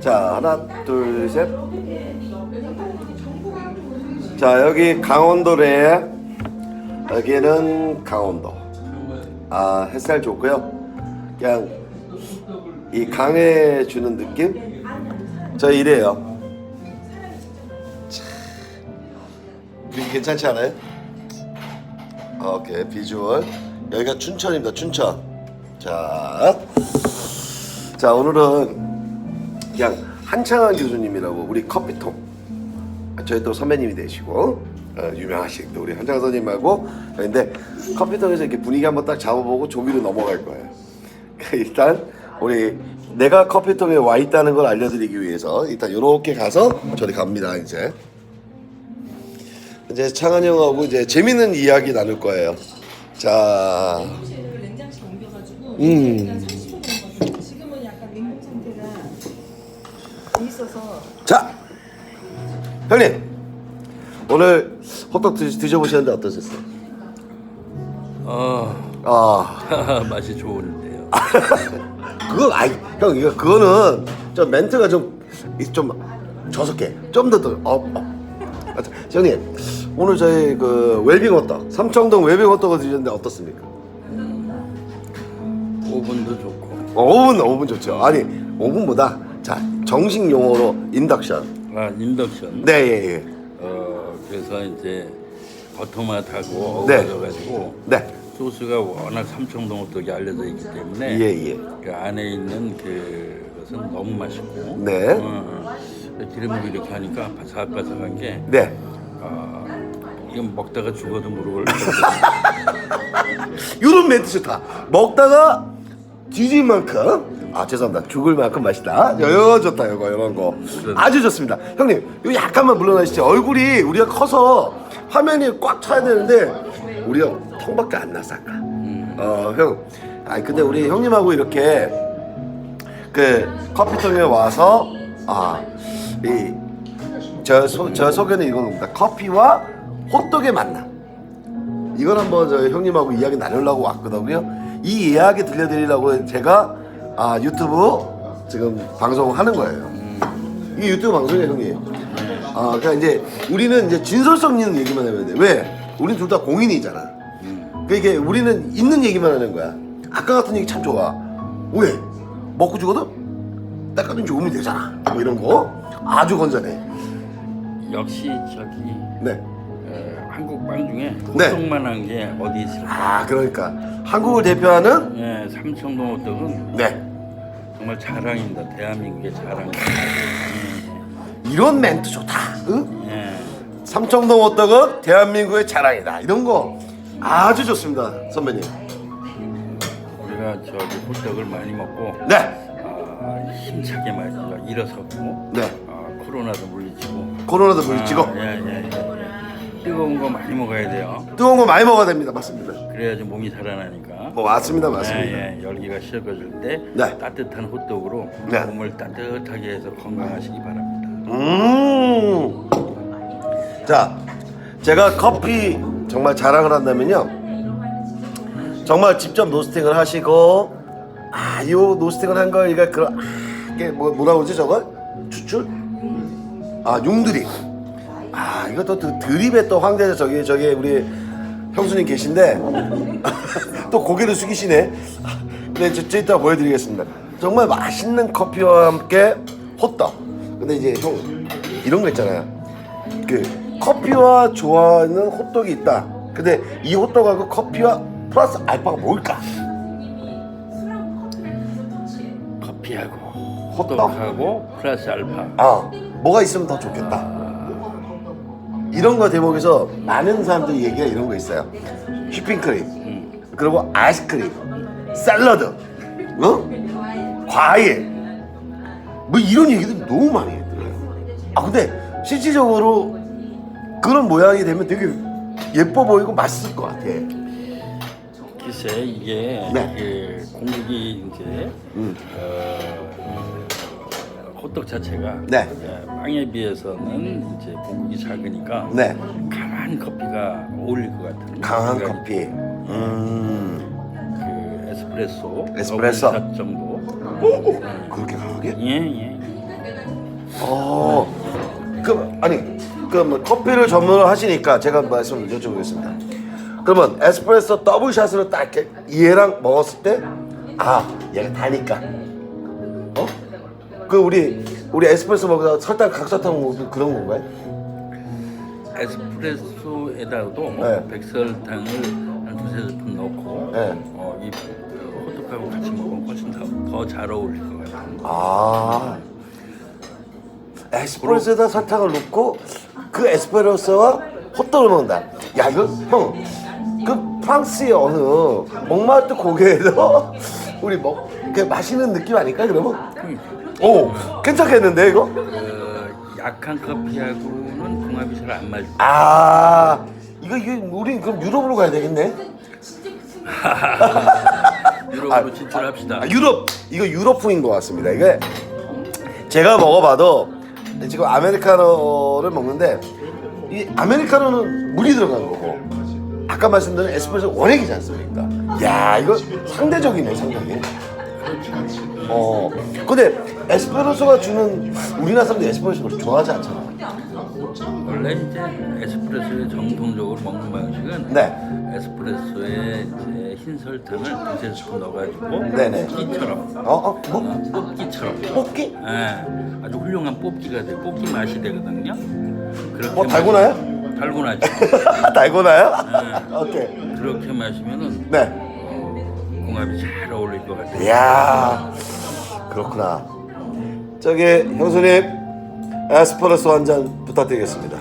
자 하나 둘 셋. 자 여기 강원도래. 여기는 강원도. 아 햇살 좋고요. 그냥 이 강에 주는 느낌. 저 이래요. 괜찮지 않아요? 오케이 비주얼 여기가 춘천입니다 춘천 자, 자 오늘은 그냥 한창환 교수님이라고 우리 커피통 저희 또 선배님이 되시고 어, 유명하신 또 우리 한창환 선생님하고 근데 커피통에서 이렇게 분위기 한번 딱 잡아보고 조기로 넘어갈 거예요 일단 우리 내가 커피통에 와 있다는 걸 알려드리기 위해서 일단 이렇게 가서 저리 갑니다 이제 이제 창한 형하고 이제 재밌는 이야기 나눌 거예요. 자, 를 냉장실 옮겨가지고 음. 한 30분 정도 지금은 약간 냉동 상태가 돼 있어서 자, 형님 오늘 호떡 드, 드셔보셨는데 어떠셨어요? 아 아, 맛이 좋은데요. 그거 아이 형 이거 그거는 좀 멘트가 좀좀 저속해. 좀더 더. 어, 어. 아, 자, 형님 오늘 저희 그 웰빙 호떡 삼청동 웰빙 호떡을 드셨는데 어떻습니까? 5분도 좋고. 어, 5분 5분 좋죠. 아니 5분보다 자 정식 용어로 인덕션. 아 인덕션. 네, 예, 예. 어 그래서 이제 버터맛하고 네. 어우러져가지고 네. 소스가 워낙 삼청동 호떡이 알려져 있기 때문에 예, 예. 그 안에 있는 그것은 너무 맛있고. 네. 어, 어. 기름을 이렇게 하니까 바삭바삭한 게. 네. 아 이건 먹다가 죽어도 모르고. 이런 멘트 좋다. 먹다가 뒤질 만큼 아 죄송합니다. 죽을 만큼 맛있다. 여 좋다 이거 이런 거 아주 좋습니다. 형님 요 약간만 물러나시죠. 얼굴이 우리가 커서 화면이 꽉 차야 되는데 우리가 턱밖에 안 나서 아까. 어 형. 아니 근데 우리 형님하고 이렇게 그 커피통에 와서 아이저 저 소개는 이겁니다. 커피와 호떡의 만남. 이걸 한번 저희 형님하고 이야기 나누려고 왔거든요. 이 이야기 들려드리려고 제가 아 유튜브 지금 방송하는 거예요. 이게 유튜브 방송이에요, 형님. 아, 그러니까 이제 우리는 이제 진솔성 있는 얘기만 하면 돼. 왜? 우린 둘 다 공인이잖아. 그러니까 이게 우리는 있는 얘기만 하는 거야. 아까 같은 얘기 참 좋아. 왜? 먹고 죽어도 닦아둔 죽으면 되잖아. 뭐 이런 거 아주 건전해. 역시 저기 네. 어, 한국 빵 중에 네. 호떡만한 게 어디 있을까? 아, 그러니까 한국을 대표하는 예, 삼청동 호떡은 네. 정말 자랑입니다. 대한민국의 자랑입니다. 이런 멘트 좋다. 응? 예. 삼청동 호떡은 대한민국의 자랑이다. 이런 거 아주 좋습니다, 선배님. 우리가 저기 호떡을 많이 먹고 네, 아, 힘차게 많이 일어섰고 네. 아, 코로나도 물리치고 코로나도 물리치고 아, 예, 예, 예. 뜨거운 거 많이 먹어야 돼요. 뜨거운 거 많이 먹어야 됩니다. 맞습니다. 그래야지 몸이 살아나니까. 뭐 맞습니다, 맞습니다. 예, 예. 열기가 식어질 때 네. 따뜻한 호떡으로 네. 몸을 따뜻하게 해서 건강하시기 바랍니다. 음. 자, 제가 커피 정말 자랑을 한다면요. 정말 직접 노스팅을 하시고 아, 요 노스팅을 한거 이거 그런 아, 이게 뭐 뭐라 그러지 저걸? 추출? 아, 융드립. 아, 이것도 또 드립의 또 황제 저기 저기 우리 형수님 계신데 또 고개를 숙이시네. 네, 저, 저 이따 보여드리겠습니다. 정말 맛있는 커피와 함께 호떡. 근데 이제 형 이런 거 있잖아요. 그 커피와 좋아하는 호떡이 있다. 근데 이 호떡하고 커피와 플러스 알파가 뭘까? 커피하고 호떡? 호떡하고 플러스 알파. 아, 뭐가 있으면 더 좋겠다. 이런 거 대목에서 많은 사람들이 얘기가 이런 거 있어요. 휘핑크림, 그리고 아이스크림, 샐러드, 어? 과일, 뭐 이런 얘기들 너무 많이 들어요. 아 근데 실질적으로 그런 모양이 되면 되게 예뻐 보이고 맛있을 것 같아. 글쎄 이게 네. 그 공격이 이제 음. 어, 호떡 자체가 네. 예, 빵에 비해서는 이제 공격이 작으니까 네. 강한 커피가 어울릴 것 같은 강한 커피. 음. 그 에스프레소 에스프레소. 어분샷 정도 그렇게 강하게? 예예 어. 그 아니 그뭐 커피를 전문으로 하시니까 제가 말씀 을 여쭤보겠습니다. 그러면 에스프레소 더블 샷으로 딱 이렇게 얘랑 먹었을 때 아 얘가 다니까. 어? 그 우리 우리 에스프레소 먹다가 설탕 각설탕 먹는 그런 건가요? 에스프레소에다가도 네. 백설탕을 한 두세 스푼 넣고 네. 어, 이 호떡하고 같이 먹으면 훨씬 더 잘 어울릴 것 같아요. 아 에스프레소에다 설탕을 넣고 그 에스프레소와 호떡을 먹는다. 야 이거 형그 프랑스의 어느 몽마르트 고개에서 우리 먹그 마시는 느낌 아닐까 그러면? 오 괜찮겠는데 이거? 그 약한 커피하고는 궁합이 잘 안 맞고 아 이거 이거 우리 그럼 유럽으로 가야 되겠네. 유럽으로 진출합시다. 아, 유럽 이거 유럽풍인 것 같습니다. 이게 제가 먹어봐도 지금 아메리카노를 먹는데 이 아메리카노는 물이 들어간 거고 아까 말씀드린 에스프레소 원액이지 않습니까? 야 이거 상대적이네 상당히. 어 근데 에스프레소가 주는 우리나라 사람들 에스프레소를 좋아하지 않잖아. 원래 이제 에스프레소에 정통적으로 먹는 방식은 네. 에스프레소에 이제 흰 설탕을 두세 스푼 넣어가지고 네네. 뽑기처럼 어 어뭐 어, 뽑기처럼 뽑기? 예, 아주 훌륭한 뽑기가 돼 뽑기 맛이 되거든요. 그렇게 어 달고나요? 마- 달고나죠. 달고나요? 오케이. 그렇게 마시면은 네. 어, 궁합이 잘 어울릴 것 같아요. 이야 그렇구나 저기 형수님 에스프레소 한 잔 부탁드리겠습니다.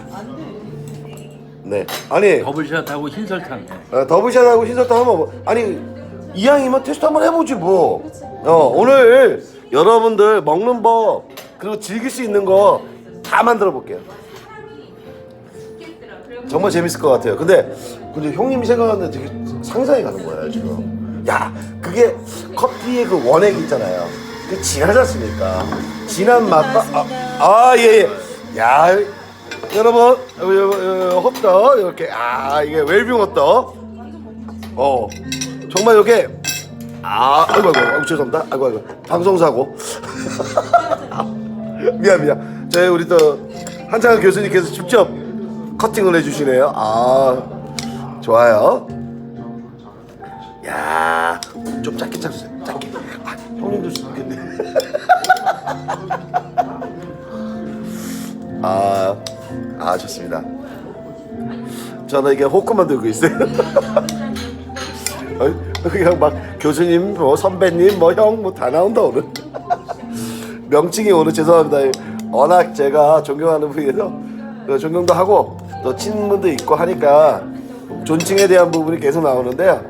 네. 아니 더블샷하고 흰 설탕. 어, 더블샷하고 흰설탕 한번 먹- 아니 이왕이면 테스트 한번 해보지 뭐. 어, 오늘 여러분들 먹는 법 그리고 즐길 수 있는 거 다 만들어 볼게요. 정말 재밌을 것 같아요. 근데 근데 형님이 생각하는데 되게 상상이 가는 거예요 지금. 야 그게 커피의 그 원액 있잖아요 그 진하지 않습니까? 진한 맛과 아예 예. 야 여러분 여기, 여기, 여기 호떡 이렇게. 아 이게 웰빙 호떡. 어 정말 이게. 아 아이고 아이고, 아이고 죄송합니다. 아이고 아이고 방송사고. 미안 미안. 저희 우리 또 한창 교수님께서 직접 커팅을 해주시네요. 아 좋아요. 야좀 짧게 짜주세요. 짧게 아 형님도 죽겠네. 아, 아 좋습니다. 저는 이게 호크만 들고 있어요. 어이, 그냥 막 교수님 뭐 선배님 뭐 형 뭐 다 나온다 오늘. 명칭이 오늘 죄송합니다. 워낙 제가 존경하는 분이라서 그 존경도 하고 또 친분도 있고 하니까 존칭에 대한 부분이 계속 나오는데요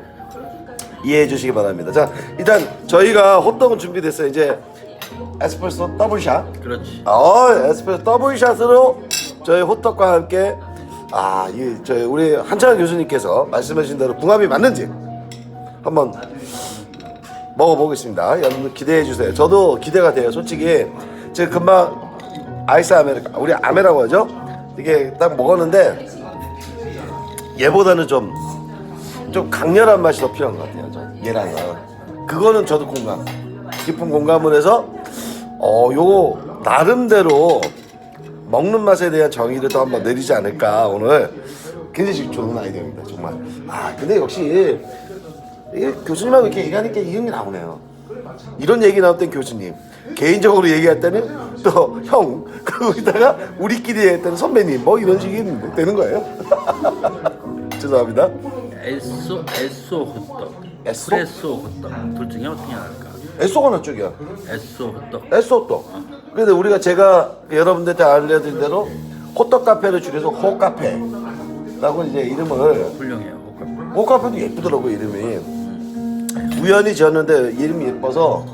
이해해 주시기 바랍니다 자 일단 저희가 호떡은 준비됐어요 이제 에스프레소 더블샷 그렇지. 어, 에스프레소 더블샷으로 저희 호떡과 함께 아, 이 저희 우리 한창 교수님께서 말씀하신 대로 궁합이 맞는지 한번 먹어보겠습니다. 여러분 기대해 주세요. 저도 기대가 돼요. 솔직히 제가 금방 아이스 아메리카 우리 아메라고 하죠. 이게 딱 먹었는데 얘보다는 좀 좀 강렬한 맛이 더 필요한 것 같아요. 저 얘랑은. 그거는 저도 공감. 깊은 공감을 해서 어 요거 나름대로 먹는 맛에 대한 정의를 또 한번 내리지 않을까 오늘. 굉장히 좋은 아이디어입니다 정말. 아 근데 역시 이게 교수님하고 이렇게 얘기하니까 이름이 나오네요. 이런 얘기 나올 땐 교수님. 개인적으로 얘기할 때는 또 형 그거기다가 우리끼리 얘기할 때는 선배님 뭐 이런 식이 되는 거예요. 죄송합니다 에소 에소 호떡. 에소? 프레소 호떡. 둘 중에 어떻게 할까? 에소가 어느 쪽이야 에소 호떡. 에소 또 근데 우리가 제가 여러분들한테 알려드린 대로 호떡 카페를 줄여서 호 카페라고 이제 이름을 훌륭해요. 호떡. 호 카페도 예쁘더라고 이름이 우연히 지었는데 이름이 예뻐서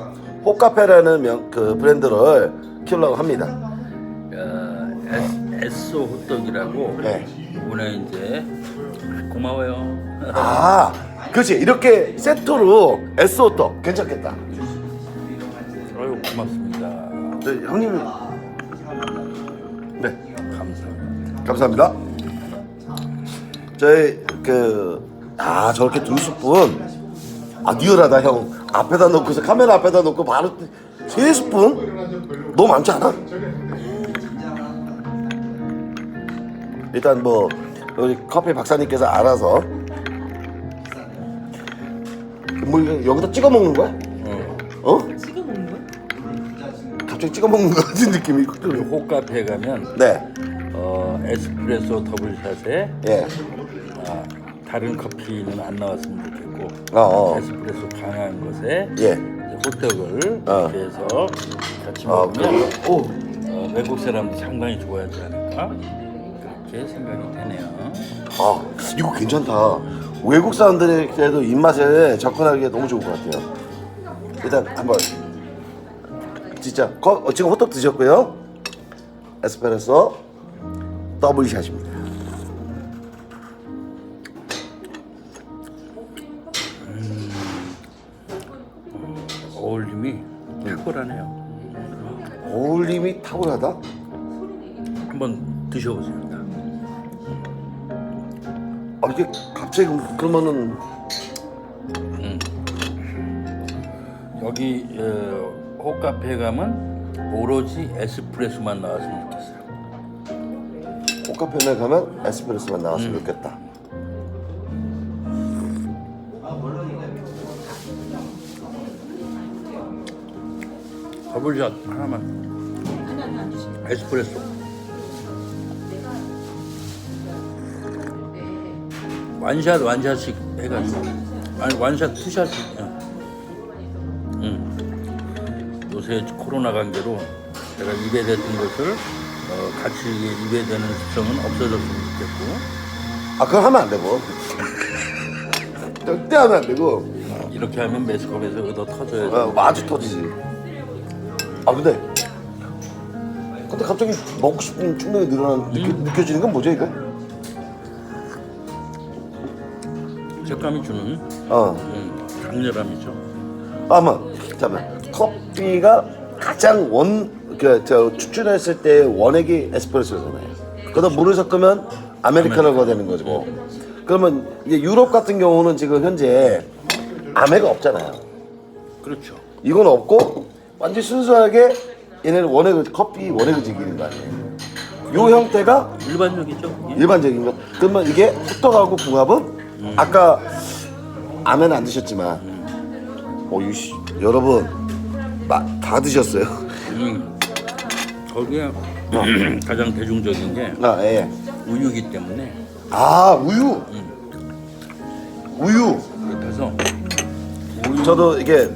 호 카페라는 명, 그 브랜드를 키우려고 합니다 어, 에, 에소 호떡이라고 네. 이번에 이제 고마워요. 아 그렇지 이렇게 세트로 에소호떡 괜찮겠다 아유 고맙습니다. 네, 형님 네 감사합니다. 감사합니다. 저희 그아 저렇게 두 스푼 아 리얼하다 형 앞에다 놓고서 카메라 앞에다 놓고 바로 세 스푼 너무 많지 않아? 일단 뭐 우리 커피 박사님께서 알아서 뭐 이거 여기다 찍어 먹는 거야? 어. 어? 찍어 먹는 거야? 갑자기 찍어 먹는 것 같은 느낌이 확 그. 호카페 가면 네, 어, 에스프레소 더블샷에 예, 아, 다른 커피는 안 나왔으면 좋겠고 어, 어. 에스프레소 강한 것에 예. 이제 호떡을 어. 이렇게 해서 같이 아, 먹으면 그래요? 오, 어, 외국 사람도 상당히 좋아하지 않을까 그렇게 생각이 되네요. 아, 이거 괜찮다. 외국 사람들에게도 입맛에 접근하기에 너무 좋은 것 같아요. 일단 한번 진짜 거, 어, 지금 호떡 드셨고요. 에스프레소 더블샷입니다. 어울림이 탁월하네요. 어울림이 탁월하다. 한번 드셔보세요. 아 이게 갑자기 그러면은 여기 어, 호카페 가면 오로지 에스프레소만 나왔으면 좋겠어요. 꽃카페에 가면 에스프레소만 나왔으면 좋겠다. 더블샷 하나만 에스프레소. 완샷 완샷씩 해가지고 아니 완샷 투샷씩. 응. 응. 요새 코로나 관계로 제가 입에 댔던 것을 어, 같이 입에 대는 습성은 없어졌으면 좋겠고 아 그거 하면 안 되고 절대 하면 안 되고 이렇게 하면 매스컴에서 얻어 터져야 돼. 어, 마주 터지지. 아 근데 근데 갑자기 먹고 싶은 충동이 늘어난 느껴, 느껴지는 건 뭐죠 이거? 색감이 주는 어. 음, 강렬함이죠. 아마 잠깐 커피가 가장 원그저 추출했을 때 원액이 에스프레소잖아요. 그러다 물을 섞으면 아메리카노가 되는 거죠. 뭐. 그러면 이제 유럽 같은 경우는 지금 현재 아메가 없잖아요. 그렇죠. 이건 없고 완전 순수하게 얘네는 원액을 커피 원액을 즐기는 거 아니에요. 요 형태가 일반적이죠. 일반적인 거. 그러면 이게 호떡하고 궁합은 아까 아메는 안 드셨지만 어 유 씨 여러분 마, 다 드셨어요. 음, 거기에 가장 대중적인 게 아 예. 우유기 때문에 아 우유. 우유. 그래서 저도 이게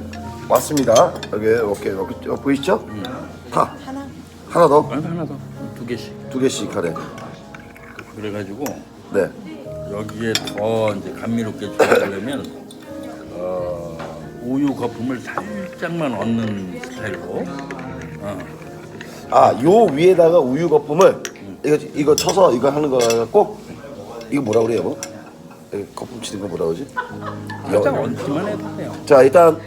왔습니다. 여기 이렇게 여기 어, 보이시죠? 다 하나 하나 더. 하나 하나 더 두 개씩 두 개씩 하래. 그래가지고 네. 여기에 더 이제 감미롭게 주려면 어, 우유 거품을 살짝만 얹는 스타일로 어, 아, 요 위에다가 우유 거품을 이거 이거 쳐서 이거 하는 거꼭 이거 뭐라 그래요, 뭐? 이거 거품 치는 거 뭐라 그러지? 살짝 얹기만 해도 돼요. 자, 일단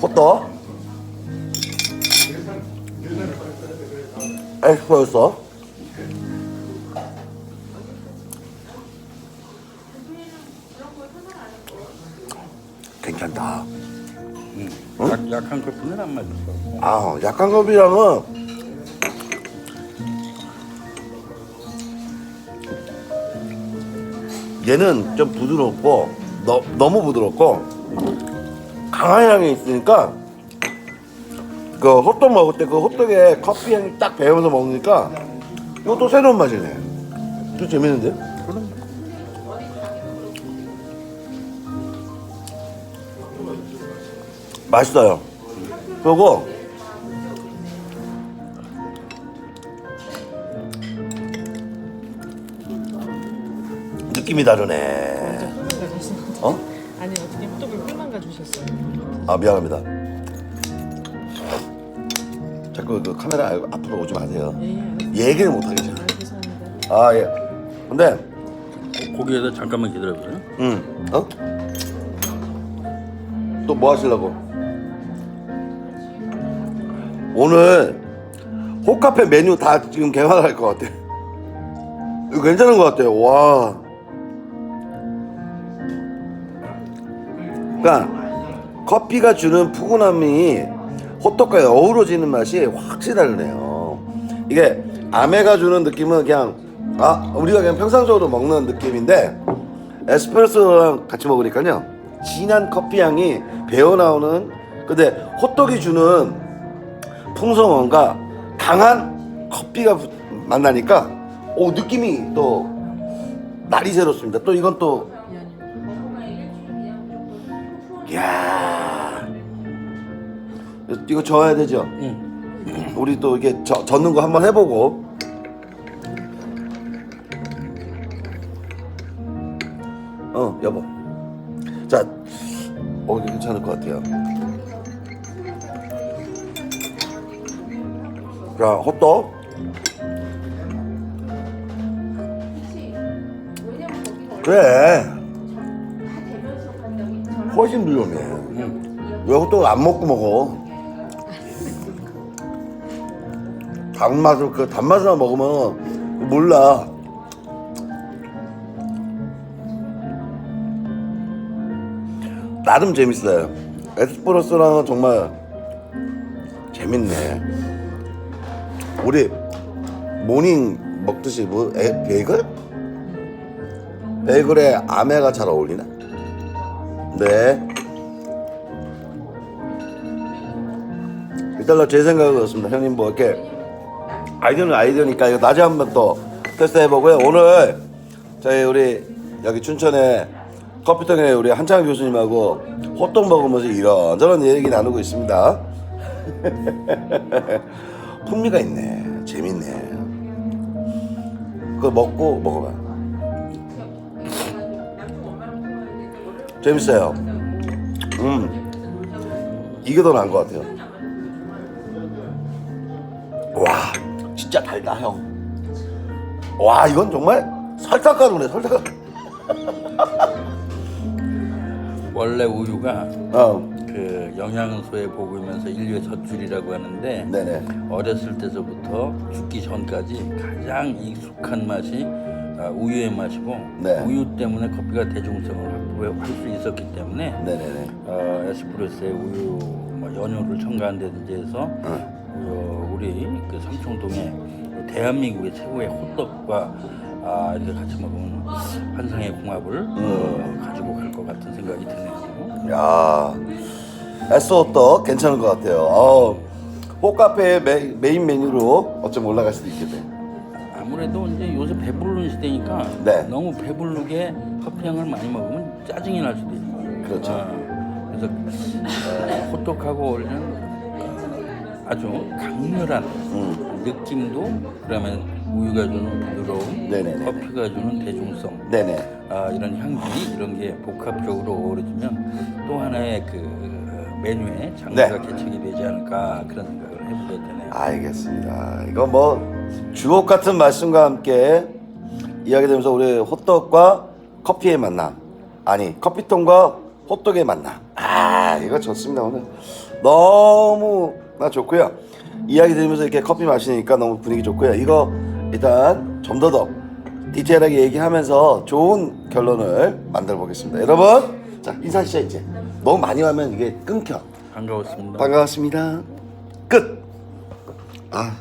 호떡. 에스프레 약, 약한 거품은 안 맞죠. 아, 약한 겁이랑은 얘는 좀 부드럽고 너, 너무 부드럽고 강한 향이 있으니까 그 호떡 먹을 때 그 호떡에 커피 향이 딱 배면서 먹으니까 이것도 새로운 맛이네. 또 재밌는데? 맛있어요. 그리고 느낌이 다르네. 어? 아니 어떻게 호떡을 꿀만 가주셨어요? 아 미안합니다. 자꾸 그 카메라 앞으로 오지 마세요. 예, 알았어요. 얘기를 못 하겠잖아. 아, 죄송합니다. 아 예. 근데 고기에다 잠깐만 기다려보세요. 음 어? 또 뭐 하시려고? 오늘 호카페 메뉴 다 지금 개발할 것 같아. 이거 괜찮은 것 같아요. 와. 그러니까 커피가 주는 푸근함이 호떡과 어우러지는 맛이 확실히 다르네요. 이게 아메가 주는 느낌은 그냥 아 우리가 그냥 평상적으로 먹는 느낌인데 에스프레소랑 같이 먹으니까요 진한 커피 향이 배어 나오는 근데 호떡이 주는 풍성함과 강한 커피가 부- 만나니까 오 느낌이 또 날이 새롭습니다. 또 이건 또 이야. 이거 저어야 되죠? 응. 우리 또 이게 저, 젓는 거 한번 해보고. 어 여보. 자 어, 이거 괜찮을 것 같아요 자 호떡 그래 훨씬 위험해 왜 호떡을 안 먹고 먹어 단맛을 그 단맛을 먹으면 몰라. 나름 재밌어요. 에스프레소랑은 정말 재밌네. 우리 모닝 먹듯이 뭐 에, 베이글? 베이글에 아메가 잘 어울리나? 네. 일단 제 생각은 그렇습니다. 형님 뭐 이렇게 아이디어는 아이디어니까 이거 낮에 한번 또 테스트 해보고요. 오늘 저희 우리 여기 춘천에 커피통에 우리 한창 교수님하고 호떡 먹으면서 이런저런 얘기 나누고 있습니다. 풍미가 있네. 재밌네. 그거 먹고 먹어봐. 재밌어요. 음. 이게 더 나은 것 같아요. 와 진짜 달다 형. 와 이건 정말 설탕 가루네 설탕 가루. 원래 우유가 어 그 영양소의 복이면서 인류의 젖줄이라고 하는데 네네. 어렸을 때서부터 죽기 전까지 가장 익숙한 맛이 아, 우유의 맛이고 네. 우유 때문에 커피가 대중성을 확보할 수 있었기 때문에 네네네. 어, 에스프레소에 우유 뭐 연유를 첨가한다든지 해서 어, 우리 그 삼청동에 대한민국의 최고의 호떡과 아, 이렇게 같이 먹으면 환상의 궁합을 어, 가지고 갈 것 같은 생각이 드네요. 야 에스호떡 괜찮은 것 같아요. 어, 호카페의 메, 메인 메뉴로 어쩜 올라갈 수도 있겠네. 아무래도 이제 요새 배부르는 시대니까 네. 너무 배부르게 커피향을 많이 먹으면 짜증이 날 수도 있고 그렇죠. 아, 그래서 어, 호떡하고 어울리는 어, 아주 강렬한 음. 느낌도 그러면 우유가 주는 부드러움 네네네. 커피가 주는 대중성 네네. 아, 이런 향기 이런 게 복합적으로 어우러지면 또 하나의 그 어, 메뉴의 장르가 네. 개척이 되지 않을까 그런 생각을 해보게 되네요. 알겠습니다. 이거 뭐 주옥 같은 말씀과 함께 이야기되면서 우리 호떡과 커피의 만남 아니 커피통과 호떡의 만남 아 이거 좋습니다 오늘 너무 나 좋고요 이야기 들으면서 이렇게 커피 마시니까 너무 분위기 좋고요 이거 일단 좀 더 더 디테일하게 얘기하면서 좋은 결론을 만들어 보겠습니다 여러분 자 인사하시죠 이제 너무 많이 하면 이게 끊겨 반가웠습니다. 반갑습니다 끝 아.